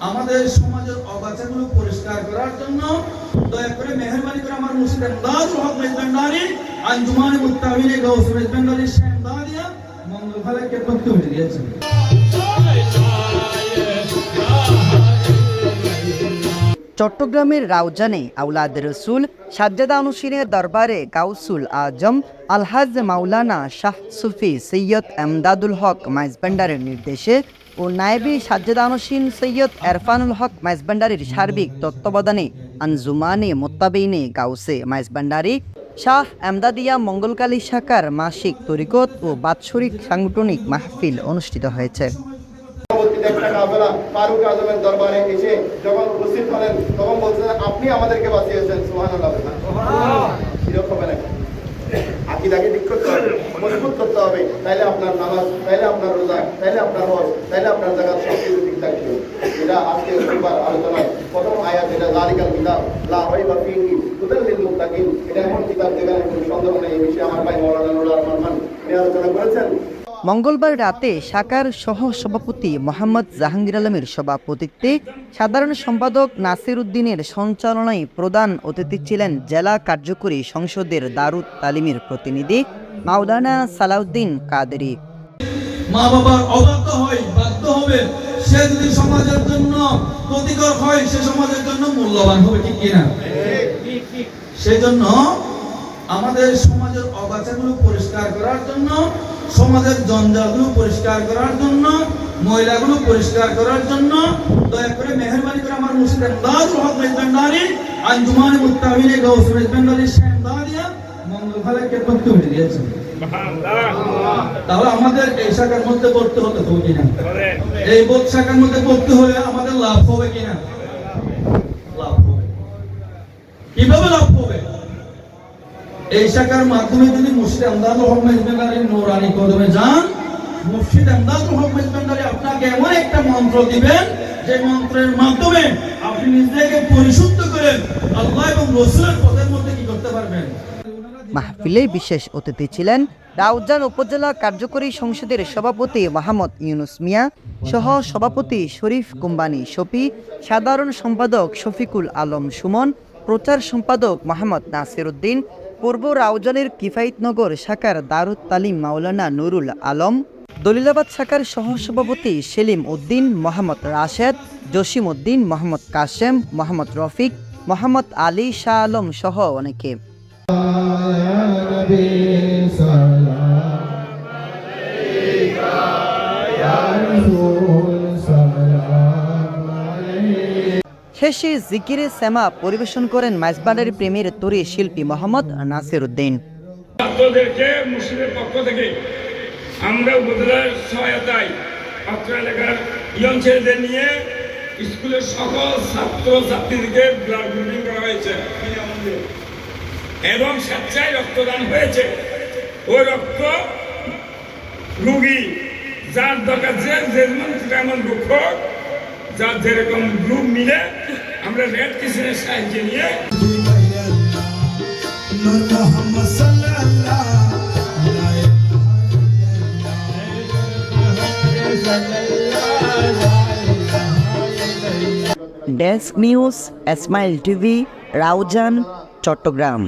আমাদের সমাজের অগাছাগুলো পরিষ্কার করার জন্য দয়া করে মেহরবানি করে আমার মুর্শিদ আমদাদ হক মেজবান্ডারি আঞ্জুমান মুত্তাহিনে গৌস মেজবান্ডারি শেমদাদিয়া মঙ্গল ভালাকে বক্তব্য দিয়েছেন চট্টগ্রামের রাউজানে আউলাদ রসুল সাজ্জাদা অনুসিনের দরবারে গাউসুল আজম, আলহাজ মাওলানা শাহ সুফি সৈয়দ এমদাদুল হক মাইজবান্ডারের নির্দেশে ও নায়েবি সাজ্জাদা অনুসিন সৈয়দ এরফানুল হক মাইজবান্ডারির সার্বিক তত্ত্বাবধানে আনজুমানে মোত্তাবিনে গাউসে মাইজবান্ডারি, শাহ আমদাদিয়া মঙ্গলকালী শাখার মাসিক তরিকত ও বাৎসরিক সাংগঠনিক মাহফিল অনুষ্ঠিত হয়েছে। আপনি আমাদেরকে বাঁচিয়েছেন নাকি আকিদাকে মজবুত করতে হবে, তাহলে আপনার নামাজ, তাহলে আপনার রোজা, তাহলে আপনার হজ, তাহলে আপনার জায়গা সব কিছু ঠিক থাকবে। এটা আজকে রবিবার আলোচনায় প্রথম আয়াত এটা লালিকাল কিতাব, লা বা পিঙ্কি হুদাল লিল মুত্তাকিন। এটা এমন কিতাব যেখানে কোনো সন্দেহ নেই। এই বিষয়ে আমার ভাই মৌলানা নুরুল রহমান খান আলোচনা করেছেন। মঙ্গলবার রাতে শাখার সহ সভাপতি মোহাম্মদ জাহাঙ্গীর আলমের সভাপতিত্বে সাধারণ সম্পাদক নাসির উদ্দিনের সঞ্চালনায় প্রধান অতিথি ছিলেন জেলা কার্যকরী সংসদের দারুদ তালিমের প্রতিনিধি মাওলানা সালাউদ্দিন কাদেরি। মা বাবার অবাধ্য হয় বাধ্য হবে সে যদি সমাজের জন্য ক্ষতিকর হয় সে সমাজের জন্য মূল্যবান হবে ঠিক কিনা? সেজন্য আমাদের সমাজের অগাছাগুলো পরিষ্কার করার জন্য সমাজের জঞ্জালগুলো পরিষ্কার করার জন্য ময়লাগুলো পরিষ্কার করার জন্য দয়া করে মেহরবানি করে আমার মুর্শিদ আমদাদ হক মেজবান্ডারি আঞ্জুমান মুত্তাহিনে গৌস মেজবান্ডারি শেমদাদিয়া মঙ্গল ভালাকে বক্তব্য দিয়েছেন। তাহলে আমাদের এই শাখার মধ্যে পড়তে হতে হবে কিনা? এই বোধ শাখার মধ্যে পড়তে হলে আমাদের লাভ হবে কিনা লাভ হবে কীভাবে লাভ হবে এই শাখার মাধ্যমে যদি মুর্শিদ আমদাদ হক মেজবান্ডারি নৌরানি কদমে যান। মুর্শিদ আমদাদ হক আপনাকে এমন একটা মন্ত্র দিবেন, যে মন্ত্রের মাধ্যমে আপনি নিজেকে পরিশুদ্ধ করে আল্লাহ এবং রসুলের পথের মধ্যে কি করতে পারবেন? মাহফিলে বিশেষ অতিথি ছিলেন রাউজান উপজেলা কার্যকরী সংসদের সভাপতি মোহাম্মদ ইউনুস মিয়া, সহ সভাপতি শরীফ কুম্বানি শফি, সাধারণ সম্পাদক শফিকুল আলম সুমন, প্রচার সম্পাদক মোহাম্মদ নাসির উদ্দিন পূর্ব রাউজানের কিফাইতনগর শাখার দারুত তালিম মাওলানা নুরুল আলম, দলিলাবাদ শাখার সহসভাপতি সেলিম উদ্দিন, মোহাম্মদ রাশেদ, জসিম উদ্দিন, মোহাম্মদ কাশেম, মোহাম্মদ রফিক, মোহাম্মদ আলী শাহ আলম সহ অনেকে। শেষে জিকিরে সেমা পরিবেশন করেন মাইজবান্ডারি প্রেমের তরি শিল্পী মোহাম্মদ নাসির উদ্দিন। পক্ষ থেকে আমরা উপজেলার সহায়তায় এলাকার ইয়ং ছেলেদের নিয়ে স্কুলের সকল ছাত্র ছাত্রীদেরকে ব্লাড গ্রুপিং করা হয়েছে। এবং স্বেচ্ছায় রক্তদান হয়েছে। ওই রক্ত রুগী, যার দরকার যে যেমন যেমন দুঃখ যার যেরকম গ্রুপ মিলে আমরা রেড কিসের সাহায্য নিয়ে desk news এসমাইল TV Raozan Chittagong